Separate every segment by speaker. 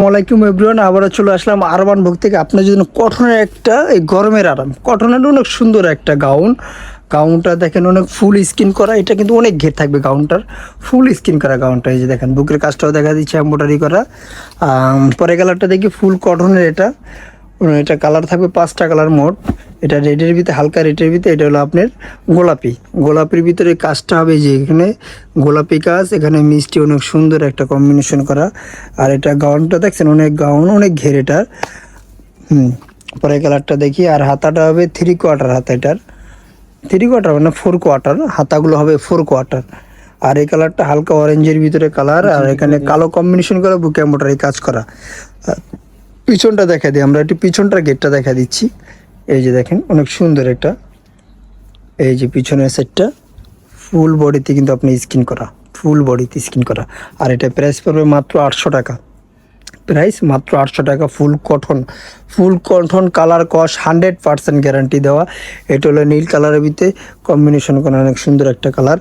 Speaker 1: আসসালামাইকুম এভরিওয়ান, আবারও চলে আসলাম আরবান ভোগ থেকে। আপনার জন্য কটনের একটা, এই গরমের আরাম, কটনের অনেক সুন্দর একটা গাউন। গাউনটা দেখেন অনেক ফুল স্কিন করা, এটা কিন্তু অনেক ঘের থাকবে গাউনটার। ফুল স্কিন করা গাউনটা, এই যে দেখেন, বুকের কাজটাও দেখা দিচ্ছে এম্বোটারি করা। পরে কালারটা দেখি, ফুল কটনের এটা। এটা কালার থাকবে পাঁচটা কালার মোট। এটা রেডের ভিতরে হালকা রেডের ভিতরে এটা হলো আপনার গোলাপি। গোলাপির ভিতরে কাজটা হবে যে এখানে গোলাপি কাজ এখানে মিষ্টি অনেক সুন্দর একটা কম্বিনেশন করা। আর এটা গাউনটা দেখছেন অনেক গাউন অনেক ঘের এটার হুম পরে কালারটা দেখি আর হাতাটা হবে থ্রি কোয়ার্টার হাতা এটার। থ্রি কোয়ার্টার মানে ফোর কোয়ার্টার হাতাগুলো হবে ফোর কোয়ার্টার আর এই কালারটা হালকা অরেঞ্জের ভিতরে কালার আর এখানে কালো কম্বিনেশন করা বুকে মোটারি কাজ করা। পিছনটা দেখা দিই আমরা একটু পিছনটার গেটটা দেখা দিচ্ছি। এই যে দেখেন, অনেক সুন্দর একটা, এই যে পিছনের সেটটা ফুল বডিতে কিন্তু আপনি স্কিন করা ফুল বডিতে স্কিন করা। আর এটা প্রাইস পড়বে মাত্র আটশো টাকা। প্রাইস মাত্র আটশো টাকা full cotton full cotton colour কস হান্ড্রেড পার্সেন্ট গ্যারান্টি দেওয়া। এটা হলো নীল কালারের ভিতরে কম্বিনেশন করা, অনেক সুন্দর একটা কালার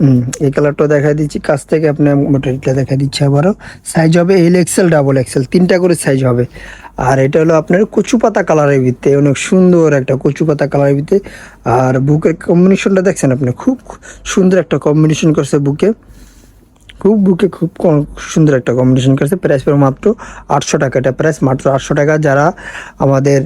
Speaker 1: হুম, এই কালারটা দেখা দিচ্ছি। কাছ থেকে আপনি মোটারিটা দেখা দিচ্ছি আবারও। সাইজ হবে এল এক্সেল ডাবল এক্সেল তিনটা করে সাইজ হবে। আর এটা হলো আপনার কচু পাতা কালারের ভিতরে অনেক সুন্দর একটা কচু পাতা কালারের ভিতরে আর বুকের কম্বিনেশনটা দেখছেন আপনি? খুব সুন্দর একটা কম্বিনেশন করছে বুকে। খুব বুকে খুব সুন্দর একটা কম্বিনেশন করেছে প্রাইস পড়ে মাত্র আটশো টাকা। এটা প্রাইস মাত্র আটশো টাকা। যারা আমাদের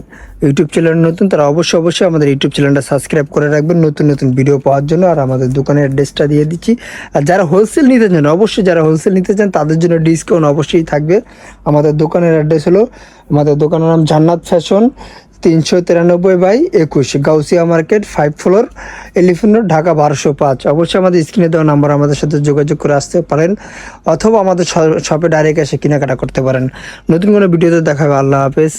Speaker 1: ইউটিউব চ্যানেল নতুন, তারা অবশ্যই অবশ্যই আমাদের ইউটিউব চ্যানেলটা সাবস্ক্রাইব করে রাখবেন। নতুন নতুন ভিডিও পাওয়ার জন্য। আর আমাদের দোকানের অ্যাড্রেসটা দিয়ে দিচ্ছি। আর যারা হোলসেল নিতে চান, অবশ্যই যারা হোলসেল নিতে চান, তাদের জন্য ডিসকাউন্ট অবশ্যই থাকবে। আমাদের দোকানের অ্যাড্রেস হলো, আমাদের দোকানের নাম জান্নাত ফ্যাশন তিনশো তিরানব্বই বাই একুশ। Gausia market five floor elephant road Dhaka বারোশো পাঁচ। অবশ্যই আমাদের স্ক্রিনে দেওয়া নাম্বার আমাদের সাথে যোগাযোগ করে আসতে পারেন, অথবা আমাদের শপে ডাইরেক্ট এসে কেনাকাটা করতে পারেন। নতুন কোনো ভিডিওতে দেখাবে। আল্লাহ হাফেজ।